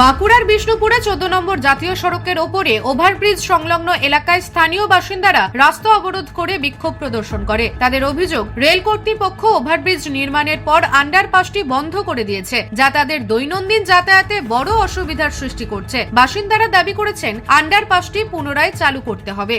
বাঁকুড়ার বিষ্ণুপুরে চোদ্দ নম্বর জাতীয় সড়কের ওপরে ওভারব্রিজ সংলগ্ন এলাকায় স্থানীয় বাসিন্দারা রাস্তা অবরোধ করে বিক্ষোভ প্রদর্শন করে। তাদের অভিযোগ, রেল কর্তৃপক্ষ ওভারব্রিজ নির্মাণের পর আন্ডারপাসটি বন্ধ করে দিয়েছে, যা তাদের দৈনন্দিন যাতায়াতে বড় অসুবিধার সৃষ্টি করছে। বাসিন্দারা দাবি করেছেন, আন্ডারপাসটি পুনরায় চালু করতে হবে।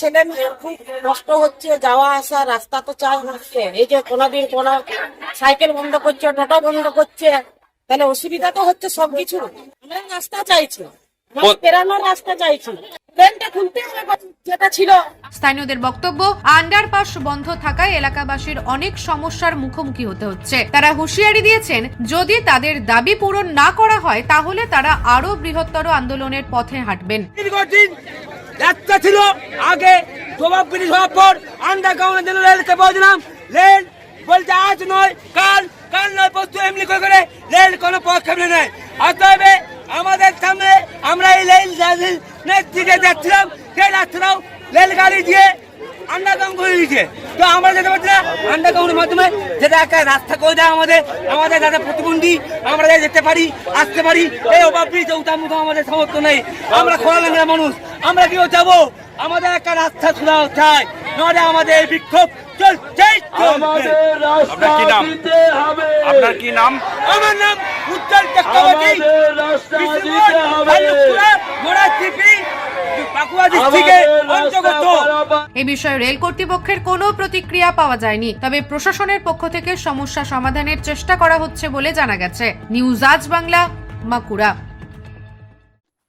ছেলে খুব কষ্ট হচ্ছে, যাওয়া আসা, রাস্তা তো চাই হচ্ছে এই যে সাইকেল বন্ধ করছে বন্ধ করছে তাহলে অসুবিধা তো হচ্ছে সবকিছু আমরা রাস্তা চাইছি। আমরা রাস্তা চাইছি। ট্রেনটা খুলতে হবে যেটা ছিল। স্থানীয়দের বক্তব্য আন্ডারপাস বন্ধ থাকায় এলাকাবাসীর অনেক সমস্যার মুখোমুখি হতে হচ্ছে। তারা হুঁশিয়ারি দিয়েছেন যদি তাদের দাবি পূরণ না করা হয় তাহলে তারা আরও বৃহত্তর আন্দোলনের পথে হাঁটবেন। দীর্ঘদিন ছিল। আগে জবাব ব্রিজ হওয়ার পর আন্ডারগ্রাউন্ডের রেলকে বলছিলাম। রেল বলছে আজ নয় কাল কাল নয় পরশু এমনি করে রেল কোনো পদক্ষেপ নেয়। অতএব আমাদের সামনে আমরা এই রেল দিকে যাচ্ছিলাম সেই রেলগাড়ি দিয়ে করে দিয়েছে। তো আমরা যেতে মাধ্যমে একটা রাস্তা আমাদের আমাদের আমরা যেতে পারি, আসতে পারি, এই মতো আমাদের সামর্থ্য নেই। আমরা মানুষ, আমরা কেউ যাব? আমাদের একটা রাস্তা খোলা চাই। নয় আমাদের এই বিক্ষোভ চলছেই চলবে আপনার কি নাম? আপনার কি নাম? আমার নাম উজ্জ্বল চক্রবর্তী। এ বিষয়ে রেল কর্তৃপক্ষের কোনো প্রতিক্রিয়া পাওয়া যায়নি তবে প্রশাসনের পক্ষ থেকে সমস্যা সমাধানের চেষ্টা করা হচ্ছে বলে জানা গেছে। নিউজ আজ বাংলা বাঁকুড়া।